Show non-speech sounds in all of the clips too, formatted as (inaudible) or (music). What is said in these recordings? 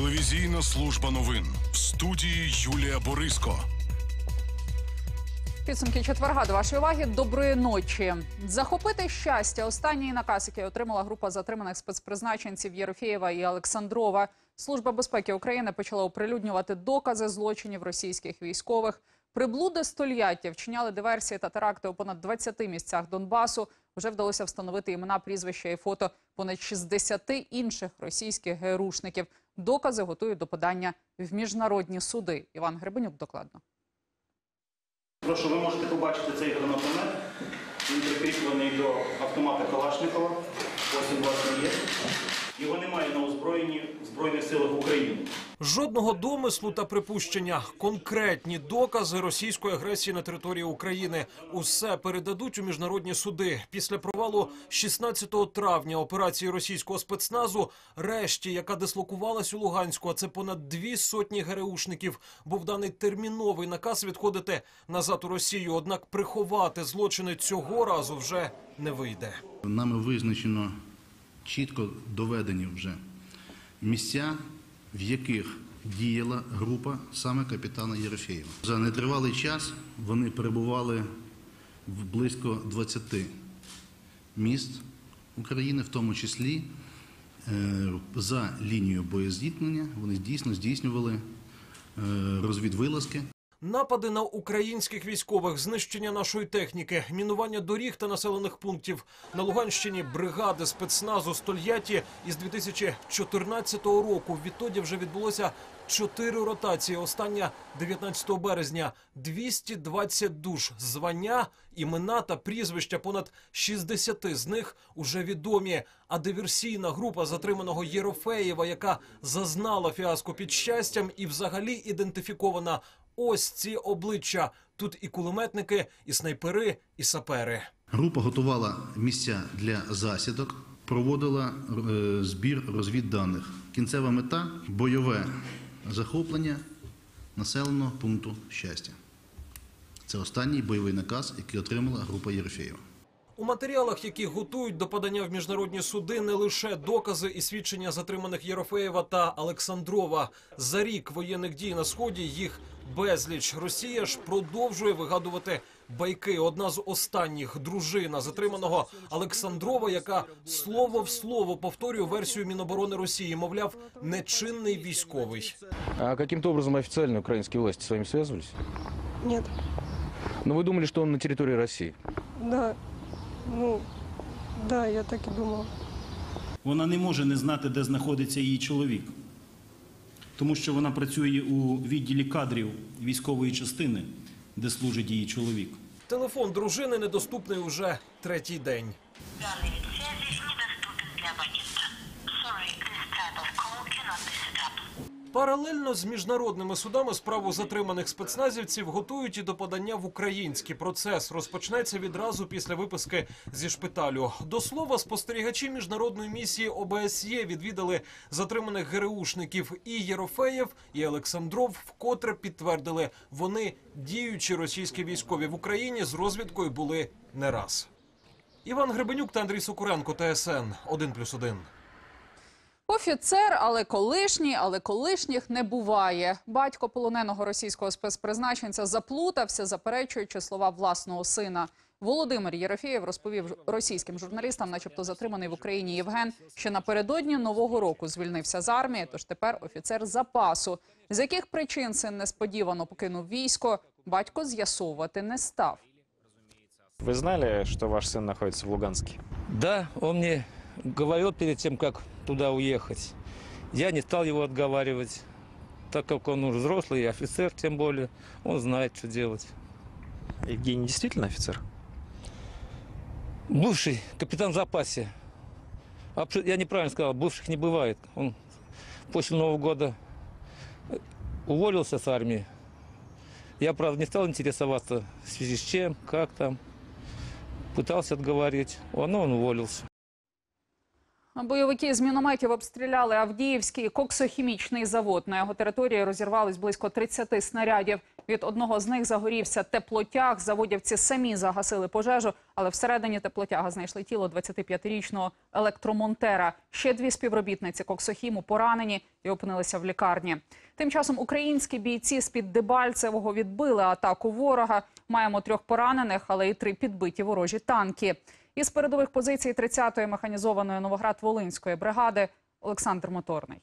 Телевізійна служба новин в студії Юлія Бориско. Підсумки четверга до вашої уваги. Доброї ночі. Захопити щастя. Останній наказ, який отримала група затриманих спецпризначенців Єрофєєва і Олександрова. Служба безпеки України почала оприлюднювати докази злочинів російських військових. Приблуди стольяття вчиняли диверсії та теракти у понад 20 місцях Донбасу. Вже вдалося встановити імена, прізвища і фото понад 60 інших російських ГРУшників. Докази готують до подання в міжнародні суди. Іван Гребенюк докладно. Прошу, ви можете побачити цей гранатомет. Він прикріплений до автомата Калашникова. Ось він власне є. Його немає на озброєнні в Збройних силах України. Жодного домислу та припущення, конкретні докази російської агресії на території України. Усе передадуть у міжнародні суди. Після провалу 16 травня операції російського спецназу, решті, яка дислокувалась у Луганську, а це понад дві сотні ГРУшників, був даний терміновий наказ відходити назад у Росію. Однак приховати злочини цього разу вже не вийде. Нами визначено чітко доведені вже місця, в яких діяла група саме капітана Єрофєєва. За нетривалий час вони перебували в близько 20 міст України, в тому числі е, за лінією боєзіткнення. Вони дійсно здійснювали е, розвідвилазки. Напади на українських військових, знищення нашої техніки, мінування доріг та населених пунктів на Луганщині. Бригади спецназу Стольяті із 2014 року. Відтоді вже відбулося чотири ротації. Остання 19 березня. 220 душ, звання, імена та прізвища. Понад 60 з них уже відомі. А диверсійна група затриманого Єрофеєва, яка зазнала фіаско під щастям і взагалі ідентифікована. Ось ці обличчя. Тут і кулеметники, і снайпери, і сапери. Група готувала місця для засідок, проводила е, збір розвідданих. Кінцева мета бойове захоплення населеного пункту щастя. Це останній бойовий наказ, який отримала група Єрофєєва. У матеріалах, які готують до подання в міжнародні суди, не лише докази і свідчення затриманих Єрофеєва та Олександрова. За рік воєнних дій на сході їх безліч. Росія ж продовжує вигадувати байки. Одна з останніх дружина затриманого Олександрова, яка слово в слово повторює версію Міноборони Росії, мовляв, нечинний військовий. А каким-то образом официально украинские власти с вами связывались? Нет, Но вы думали, что он на территории России? да, ну, да, я так и думала. Вона не може не знати, де знаходиться її чоловік, тому що вона працює у відділі кадрів військової частини, де служить її чоловік. Телефон дружини недоступний уже третій день. Паралельно з міжнародними судами справу затриманих спецназівців готують і до подання в український процес. Розпочнеться відразу після виписки зі шпиталю. До слова, спостерігачі міжнародної місії ОБСЄ відвідали затриманих ГРУшників і Єрофеєв, і Олександров вкотре підтвердили, вони діючі російські військові в Україні з розвідкою були не раз. Іван Гребенюк та Андрій Сокуренко, ТСН 1+,1. Офіцер, але колишній, але колишніх не буває. Батько полоненого російського спецпризначенця заплутався, заперечуючи слова власного сина. Володимир Єрофєєв розповів російським журналістам, начебто затриманий в Україні Євген, що напередодні нового року звільнився з армії. Тож тепер офіцер запасу. З яких причин син несподівано покинув військо, батько з'ясовувати не став. Вы знали, что ваш сын находится в Луганске? Да, он мне говорил перед тем, как туда уехать. Я не стал его отговаривать, так как он уже взрослый, офицер тем более, он знает, что делать. Евгений действительно офицер? Бывший капитан в запасе. Я неправильно сказал, бывших не бывает. Он после Нового года уволился с армии. Я, правда, не стал интересоваться в связи с чем, как там. Пытался отговорить, но он уволился. Бойовики з мінометів обстріляли Авдіївський коксохімічний завод. На його території розірвались близько 30 снарядів. Від одного з них загорівся теплотяг. Заводівці самі загасили пожежу, але всередині теплотяга знайшли тіло 25-річного електромонтера. Ще дві співробітниці коксохіму поранені і опинилися в лікарні. Тим часом українські бійці з-під Дебальцевого відбили атаку ворога. Маємо трьох поранених, але і три підбиті ворожі танки. Із передових позицій 30-ї механізованої Новоград-Волинської бригади Олександр Моторний.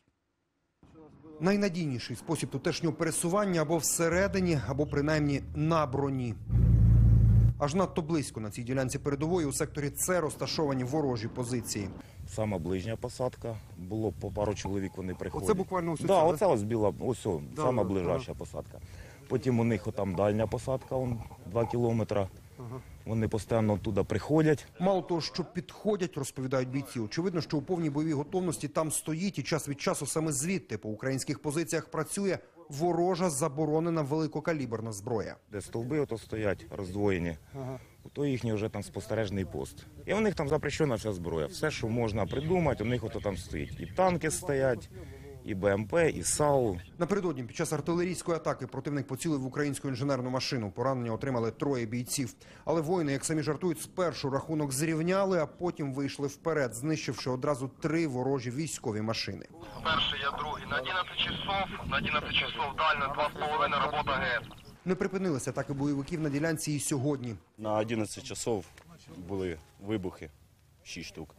Найнадійніший спосіб тутешнього пересування або всередині, або принаймні на броні. Аж надто близько на цій ділянці передової у секторі С розташовані ворожі позиції. Сама ближня посадка. Було по пару чоловік, вони приходять. Оце буквально ось да, оце, ось біла, ось о, Да, сама да, ближайша посадка. Потім у них там дальня посадка, он, 2 кілометри. Вони постійно туди приходять. Мало того, що підходять, розповідають бійці. Очевидно, що у повній бойовій готовності там стоїть і час від часу саме звідти по українських позиціях працює ворожа заборонена великокаліберна зброя. Де стовби ото стоять роздвоєні, то їхній вже там спостережний пост. І у них там запрещена вся зброя. Все, що можна придумати, у них ото там стоїть. І танки стоять, і БМП, і САУ. Напередодні під час артилерійської атаки противник поцілив в українську інженерну машину. Поранення отримали троє бійців. Але воїни, як самі жартують, спершу рахунок зрівняли, а потім вийшли вперед, знищивши одразу три ворожі військові машини. Перший, я другий. На 11 часов, на 11 часов дально, 2,5 робота ГЕС. Не припинилися атаки бойовиків на ділянці і сьогодні. На 11 часов були вибухи, 6 штук.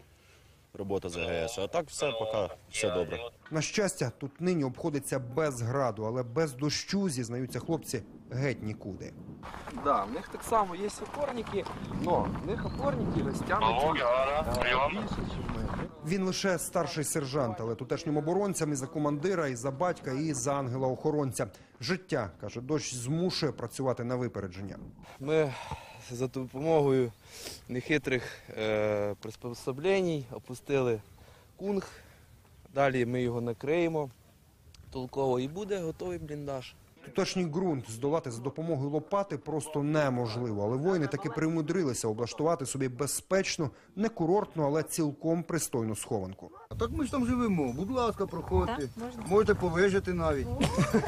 Робота з АГС. А так все поки все добре. На щастя, тут нині обходиться без граду, але без дощу, зізнаються хлопці, геть нікуди. Да, в них так само є опорники, но в них опорники розтягнуті е, більше, ніж ми. Він лише старший сержант, але тутешнім оборонцям і за командира, і за батька, і за ангела-охоронця. Життя, каже, дощ змушує працювати на випередження. Ми за допомогою нехитрих е, приспособлень опустили кунг. Далі ми його накриємо толково і буде готовий бліндаж. Тутешній ґрунт здолати за допомогою лопати просто неможливо. Але воїни таки примудрилися облаштувати собі безпечну, не курортну, але цілком пристойну схованку. А так ми ж там живемо. Будь ласка, проходьте. Можете повижити навіть.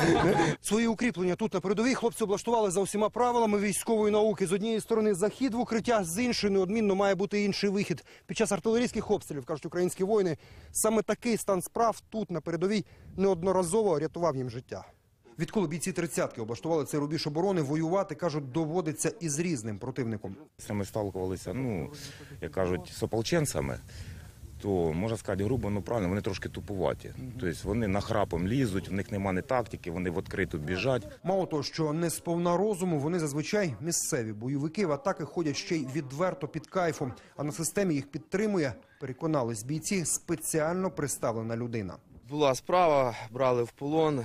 (laughs) Свої укріплення тут на передовій хлопці облаштували за усіма правилами військової науки. З однієї сторони захід в укриття, з іншої неодмінно має бути інший вихід. Під час артилерійських обстрілів, кажуть українські воїни, саме такий стан справ тут на передовій неодноразово рятував їм життя. Відколи бійці тридцятки облаштували цей рубіж оборони, воювати кажуть, доводиться із різним противником. Якщо ми сталкувалися, ну, як кажуть, з ополченцями, то можна сказати грубо, ну правильно, вони трошки тупуваті. Тобто вони нахрапом лізуть, в них немає тактики, вони в відкриту біжать. Мало того, що не сповна розуму, вони зазвичай місцеві бойовики в атаки ходять ще й відверто під кайфом. А на системі їх підтримує, переконались бійці, спеціально приставлена людина. Була справа, брали в полон.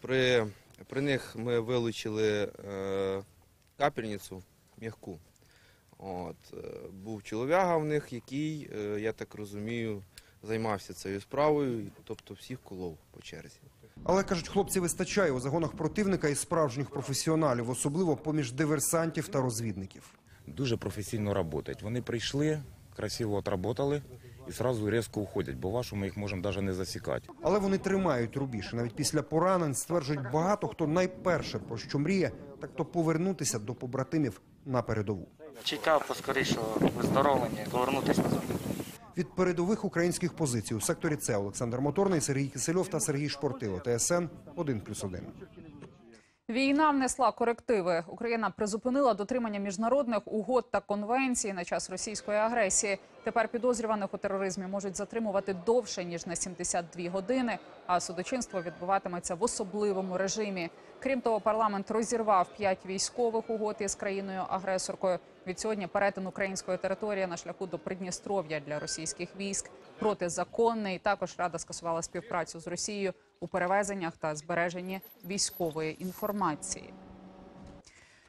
При, при них ми вилучили е, капельницю м'яку. От, е, був чолов'яга в них, який, е, я так розумію, займався цією справою, тобто всіх колов по черзі. Але кажуть, хлопці вистачає у загонах противника і справжніх професіоналів, особливо поміж диверсантів та розвідників. Дуже професійно працюють. Вони прийшли, красиво отработали і одразу різко уходять, бо вашому їх можемо навіть не засікати. Але вони тримають рубіж. Навіть після поранень стверджують багато хто найперше про що мріє, так то повернутися до побратимів на передову. Чекав поскорішого виздоровлення, повернутися назад. Від передових українських позицій у секторі С Олександр Моторний, Сергій Кисельов та Сергій Шпортило. ТСН 1+,1. Війна внесла корективи. Україна призупинила дотримання міжнародних угод та конвенцій на час російської агресії. Тепер підозрюваних у тероризмі можуть затримувати довше ніж на 72 години. А судочинство відбуватиметься в особливому режимі. Крім того, парламент розірвав п'ять військових угод із країною агресоркою. Від сьогодні перетин української території на шляху до Придністров'я для російських військ протизаконний. Також рада скасувала співпрацю з Росією у перевезеннях та збереженні військової інформації.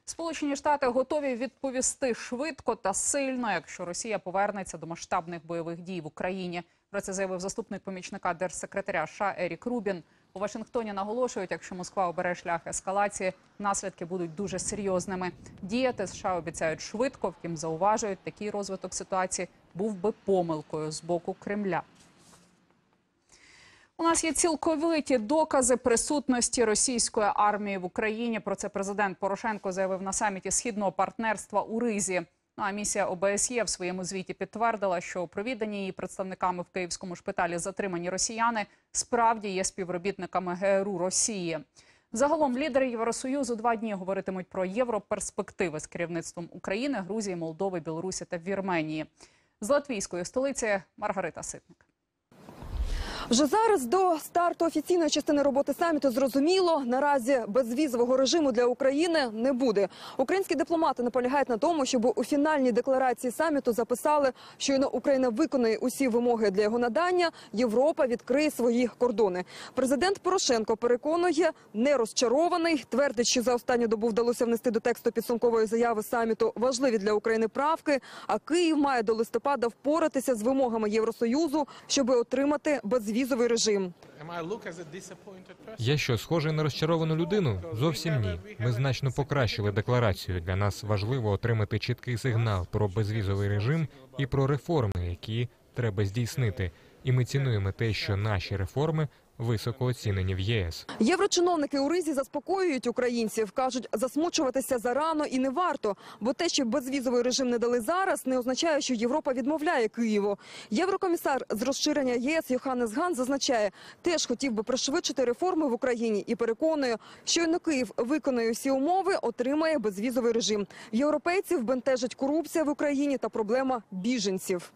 Сполучені Штати готові відповісти швидко та сильно, якщо Росія повернеться до масштабних бойових дій в Україні. Про це заявив заступник помічника держсекретаря США Ерік Рубін. У Вашингтоні наголошують, якщо Москва обере шлях ескалації, наслідки будуть дуже серйозними. Діяти США обіцяють швидко, втім зауважують, такий розвиток ситуації був би помилкою з боку Кремля. У нас є цілковиті докази присутності російської армії в Україні. Про це президент Порошенко заявив на саміті східного партнерства у Ризі. Ну, а місія ОБСЄ в своєму звіті підтвердила, що у провіданні її представниками в київському шпиталі затримані росіяни справді є співробітниками ГРУ Росії. Загалом лідери Євросоюзу два дні говоритимуть про європерспективи з керівництвом України, Грузії, Молдови, Білорусі та Вірменії. З латвійської столиці Маргарита Ситник. Вже зараз до старту офіційної частини роботи саміту зрозуміло, наразі безвізового режиму для України не буде. Українські дипломати наполягають на тому, щоб у фінальній декларації саміту записали, щойно Україна виконає усі вимоги для його надання. Європа відкриє свої кордони. Президент Порошенко переконує, не розчарований. Твердить, що за останню добу вдалося внести до тексту підсумкової заяви саміту важливі для України правки. А Київ має до листопада впоратися з вимогами Євросоюзу, щоб отримати безвізовий режим. Я що, схожий на розчаровану людину? Зовсім ні. Ми значно покращили декларацію. Для нас важливо отримати чіткий сигнал про безвізовий режим і про реформи, які треба здійснити. І ми цінуємо те, що наші реформи високо оцінені в ЄС. Єврочиновники у Ризі заспокоюють українців. Кажуть, засмучуватися зарано і не варто, бо те, що безвізовий режим не дали зараз, не означає, що Європа відмовляє Києву. Єврокомісар з розширення ЄС Йоханнес Ган зазначає, теж хотів би пришвидшити реформи в Україні і переконує, щойно Київ виконає всі умови, отримає безвізовий режим. Європейців бентежить корупція в Україні та проблема біженців.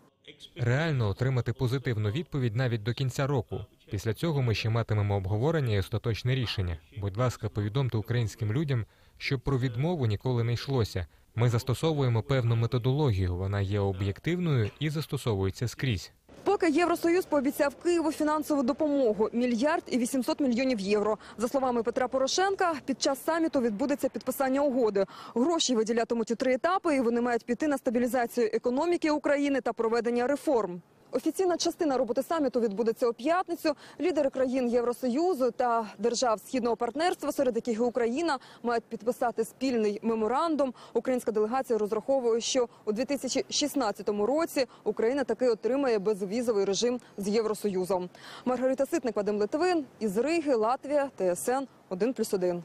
Реально отримати позитивну відповідь навіть до кінця року. Після цього ми ще матимемо обговорення і остаточне рішення. Будь ласка, повідомте українським людям, щоб про відмову ніколи не йшлося. Ми застосовуємо певну методологію. Вона є об'єктивною і застосовується скрізь. Поки Євросоюз пообіцяв Києву фінансову допомогу – мільярд і 800 мільйонів євро. За словами Петра Порошенка, під час саміту відбудеться підписання угоди. Гроші виділятимуть у три етапи, і вони мають піти на стабілізацію економіки України та проведення реформ. Офіційна частина роботи саміту відбудеться у п'ятницю. Лідери країн Євросоюзу та держав східного партнерства, серед яких і Україна, мають підписати спільний меморандум. Українська делегація розраховує, що у 2016 році Україна таки отримає безвізовий режим з Євросоюзом. Маргарита Ситник, Вадим Литвин із Риги, Латвія, ТСН 1+,1.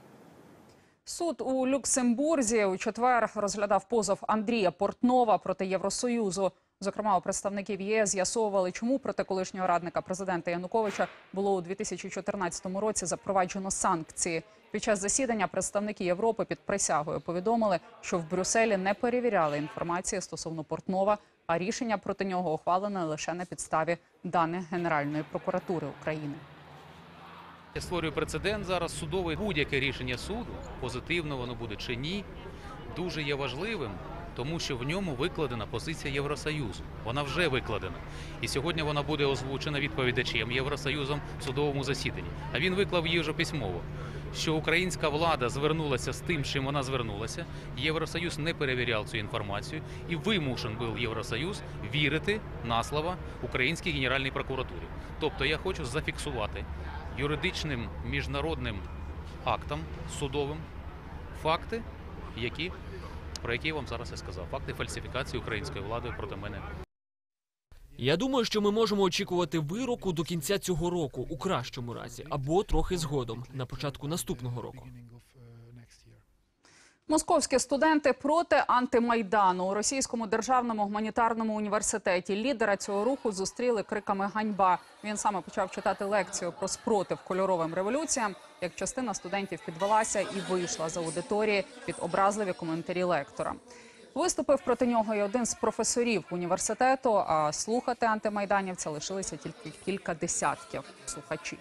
Суд у Люксембурзі у четвер розглядав позов Андрія Портнова проти Євросоюзу. Зокрема, у представників ЄС з'ясовували, чому проти колишнього радника президента Януковича було у 2014 році запроваджено санкції. Під час засідання представники Європи під присягою повідомили, що в Брюсселі не перевіряли інформації стосовно Портнова, а рішення проти нього ухвалене лише на підставі даних Генеральної прокуратури України. Я створюю прецедент зараз судовий. Будь-яке рішення суду, позитивно воно буде чи ні, дуже є важливим, тому що в ньому викладена позиція Євросоюзу. Вона вже викладена. І сьогодні вона буде озвучена відповідачем Євросоюзом в судовому засіданні. А він виклав її вже письмово. Що українська влада звернулася з тим, чим вона звернулася, Євросоюз не перевіряв цю інформацію, і вимушен був Євросоюз вірити на слово українській генеральній прокуратурі. Тобто я хочу зафіксувати юридичним міжнародним актом судовим факти, які про які я вам зараз і сказав. Факти фальсифікації українською владою проти мене. Я думаю, що ми можемо очікувати вироку до кінця цього року, у кращому разі, або трохи згодом, на початку наступного року. Московські студенти проти антимайдану у російському державному гуманітарному університеті. Лідера цього руху зустріли криками ганьба. Він саме почав читати лекцію про спротив кольоровим революціям. Як частина студентів підвелася і вийшла з аудиторії під образливі коментарі лектора. Виступив проти нього і один з професорів університету. А слухати антимайданівця лишилися тільки кілька десятків слухачів.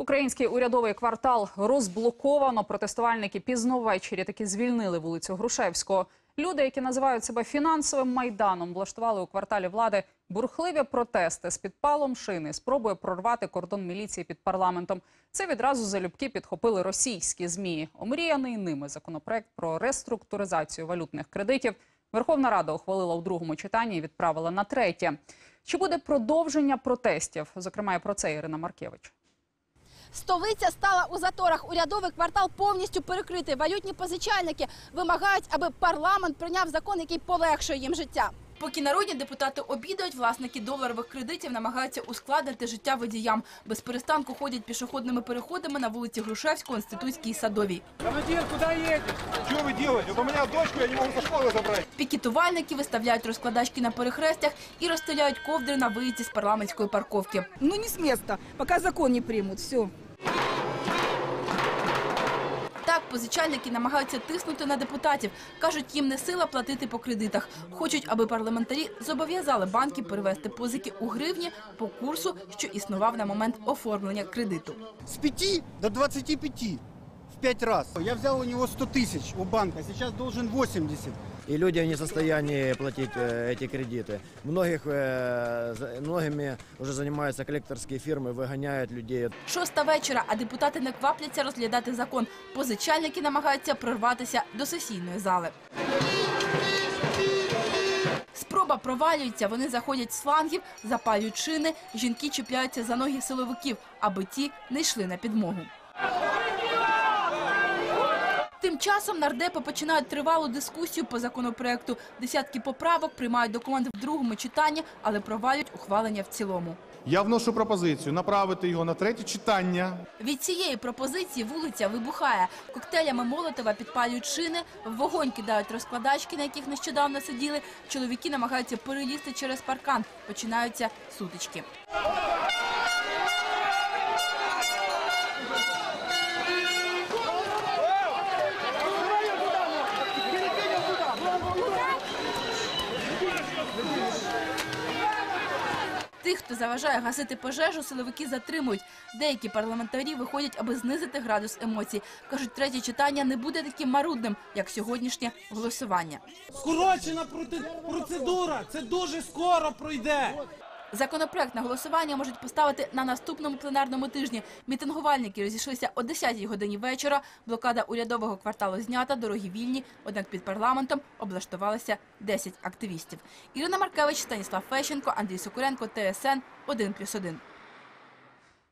Український урядовий квартал розблоковано. Протестувальники пізно ввечері таки звільнили вулицю Грушевського. Люди, які називають себе фінансовим майданом, влаштували у кварталі влади бурхливі протести з підпалом шини, спробує прорвати кордон міліції під парламентом. Це відразу залюбки підхопили російські змі. Омріяний ними законопроект про реструктуризацію валютних кредитів. Верховна Рада ухвалила у другому читанні і відправила на третє. Чи буде продовження протестів? Зокрема, про це Ірина Маркевич. Столиця стала у заторах. Урядовий квартал повністю перекритий. Валютні позичальники вимагають, аби парламент прийняв закон, який полегшує їм життя. Поки народні депутати обідають, власники доларових кредитів намагаються ускладнити життя водіям. Без перестанку ходять пішохідними переходами на вулиці Грушевського, Інститутській і Садовій. Командир, куда едешь? Что вы делаете? Вот у меня дочку, я не могу со школы забрать. Пікетувальники виставляють розкладачки на перехрестях і розстеляють ковдри на виїзді з парламентської парковки. Ну не с места, пока закон не примут. Все. Позичальники намагаються тиснути на депутатів. Кажуть, їм не сила платити по кредитах. Хочуть, аби парламентарі зобов'язали банки перевести позики у гривні по курсу, що існував на момент оформлення кредиту. З 5 до 25 в 5 раз. Я взял у него 100 тысяч у банка, сейчас должен 80. И люди не в состоянии платить э, эти кредиты. Многих, э, за- многими уже занимаются коллекторские фирмы, выгоняют людей. Шоста вечора, а депутати не квапляться розглядати закон. Позичальники намагаються прорватися до сесійної зали. Спроба провалюється, вони заходять з флангів, запалюють шини, жінки чіпляються за ноги силовиків, аби ті не йшли на підмогу. Тим часом нардепи починають тривалу дискусію по законопроекту. Десятки поправок приймають документ в другому читанні, але провалюють ухвалення в цілому. Я вношу пропозицію направити його на третє читання. Від цієї пропозиції вулиця вибухає. Коктейлями Молотова підпалюють шини, в вогонь кидають розкладачки, на яких нещодавно сиділи. Чоловіки намагаються перелізти через паркан. Починаються сутички. Тих, хто заважає гасити пожежу, силовики затримують. Деякі парламентарі виходять, аби знизити градус емоцій. Кажуть, третє читання не буде таким марудним, як сьогоднішнє голосування. Скорочена процедура. Це дуже скоро пройде. Законопроект на голосування можуть поставити на наступному пленарному тижні. Мітингувальники розійшлися о 10-й годині вечора. Блокада урядового кварталу знята, дороги вільні. Однак під парламентом облаштувалися 10 активістів. Ірина Маркевич, Станіслав Фещенко, Андрій Сокуренко, ТСН 1+,1.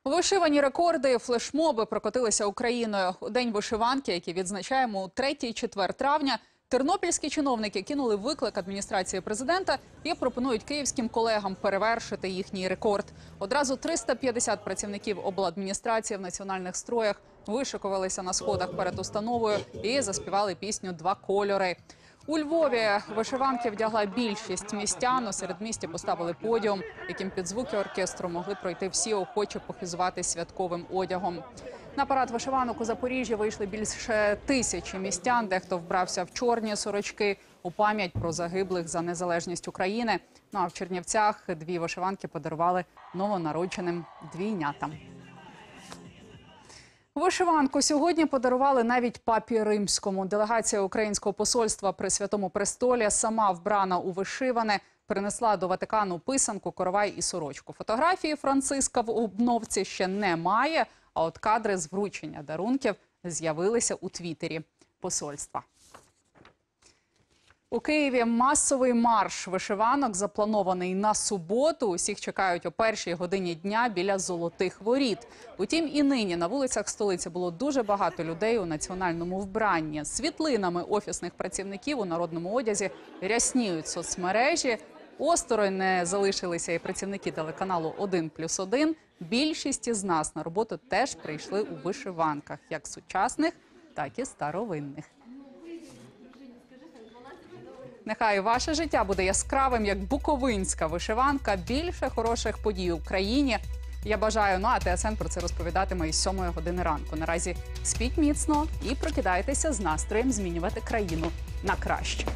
Вишивані рекорди, флешмоби прокотилися Україною. У день вишиванки, який відзначаємо у 3-4 травня, тернопільські чиновники кинули виклик адміністрації президента і пропонують київським колегам перевершити їхній рекорд. Одразу 350 працівників обладміністрації в національних строях вишикувалися на сходах перед установою і заспівали пісню Два кольори. У Львові вишиванки вдягла більшість містян. У середмісті поставили подіум, яким під звуки оркестру могли пройти всі охочі похизувати святковим одягом. На парад вишиванок у Запоріжжі вийшли більше тисячі містян. Дехто вбрався в чорні сорочки у пам'ять про загиблих за незалежність України. Ну а в Чернівцях дві вишиванки подарували новонародженим двійнятам. Вишиванку сьогодні подарували навіть папі римському. Делегація українського посольства при святому престолі сама вбрана у вишиване. Принесла до Ватикану писанку, коровай і сорочку. Фотографії Франциска в обновці ще немає. А от кадри з вручення дарунків з'явилися у твіттері посольства. У Києві масовий марш вишиванок запланований на суботу. Усіх чекають о першій годині дня біля золотих воріт. Утім, і нині на вулицях столиці було дуже багато людей у національному вбранні. Світлинами офісних працівників у народному одязі рясніють соцмережі. Осторонь не залишилися і працівники телеканалу «1+,1». Більшість із нас на роботу теж прийшли у вишиванках, як сучасних, так і старовинних. Нехай ваше життя буде яскравим, як буковинська вишиванка. Більше хороших подій у країні. Я бажаю, ну а ТСН про це розповідатиме із 7 години ранку. Наразі спіть міцно і прокидайтеся з настроєм змінювати країну на краще.